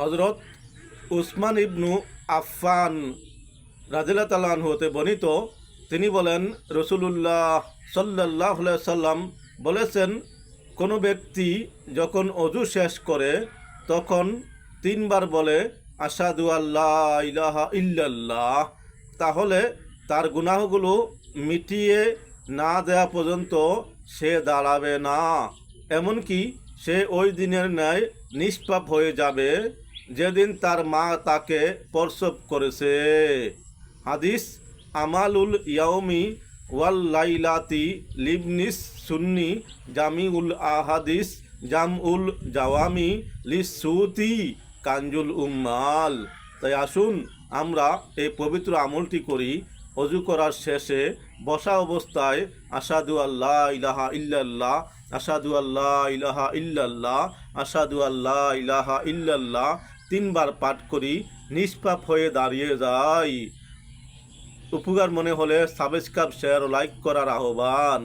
হজরত উসমান ইবনু আফফান রাজিল্লা তাল্লাহন হতে বর্ণিত। তিনি বলেন, রসুলুল্লাহ সাল্লাহ সাল্লাম বলেছেন, কোনো ব্যক্তি যখন অজু শেষ করে, তখন তিনবার বলে আসাদু আল্লাহ ইলাহা ইল্লাল্লাহ, তাহলে তার গুনাহগুলো মিটিয়ে না দেওয়া পর্যন্ত সে দাঁড়াবে না। এমনকি সে ওই দিনের ন্যায় নিষ্পাপ হয়ে যাবে। যেদিন তার মা তাকে প্রসব করেছে। হাদিস, আমালুল ইয়াউমি ওয়াল লাইলাতি লিবনিস সুন্নি জামিউল আহাদিস জামউল জাওয়ামি লিসুতি কাঞ্জুল উম্মাল। তাই আসুন, আমরা এই পবিত্র আমলটি করি। অজু করার শেষে বসা অবস্থায় আসাদু আল্লাহ ইলাহা ইল্লাল্লাহ আসাদু আল্লাহ ইলাহা ইল্লাল্লাহ আসাদু আল্লাহ ইলাহা ইল্লাল্লাহ তিনবার পাঠ করি, নিষ্পাপ হয়ে দাঁড়িয়ে যাই। উপকার মনে হলে সাবস্ক্রাইব শেয়ার ও লাইক করার আহ্বান।